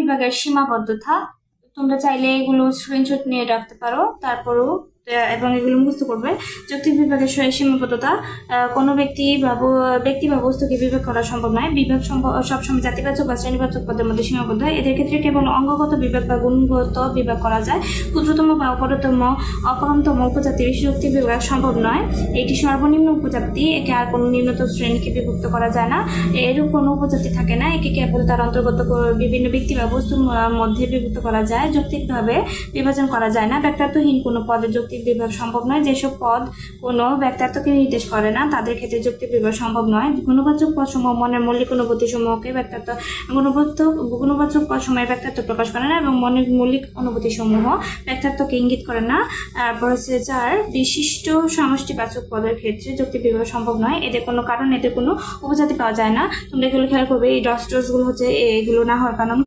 বিভাগের সীমাবদ্ধতা। তোমরা চাইলে এগুলো স্ক্রিনশট নিয়ে রাখতে পারো। তারপরও এবং এগুলো মুখস্থ করবে। যৌক্তিক বিভাগের সীমাবদ্ধতা কোনো ব্যক্তি ব্যক্তি বা বস্তুকে বিভাগ করা সম্ভব নয়। বিভাগ সবসময় জাতিবাচক বা শ্রেণীবাচক পদের মধ্যে সীমাবদ্ধ হয়। এদের ক্ষেত্রে কেবল অঙ্গগত বিভাগ বা গুণগত বিভাগ করা যায়। ক্ষুদ্রতম বা অপরতম অপরতম উপজাতির যৌক্তিক বিভাগ সম্ভব নয়। এটি সর্বনিম্ন উপজাতি, একে আর কোনো নিম্নতম শ্রেণীকে বিভক্ত করা যায় না। এরূপ কোনো উপজাতি থাকে না। একে কেবল তার অন্তর্গত বিভিন্ন ব্যক্তি বা বস্তুর মধ্যে বিভক্ত করা যায়। যৌক্তিকভাবে বিভাজন করা যায় না। ব্যক্তার্থহীন কোনো পদের যৌক্তিক বিভাগ সম্ভব নয়। যেসব পদ কোনো ব্যক্তার্থকে নির্দেশ করে না, তাদের ক্ষেত্রে যৌক্তিক বিভাগ সম্ভব নয়। গুণবাচক পদ সমূহ মনের মৌলিক অনুভূতি সমূহকে ব্যক্তার্থ গুণবাচক গুণবাচক পদ সময়ের ব্যক্তার্থ প্রকাশ করে না এবং মনের মৌলিক অনুভূতি সমূহ ব্যক্তার্থকে ইঙ্গিত করে না। তারপর হচ্ছে যার বিশিষ্ট সমষ্টিবাচক পদের ক্ষেত্রে যৌক্তিক বিভাগ সম্ভব নয়। এদের কোনো কারণ, এদের কোনো উপজাতি পাওয়া যায় না। তোমরা এগুলো খেয়াল করবে, এই ডস হচ্ছে এগুলো না হওয়ার কারণ।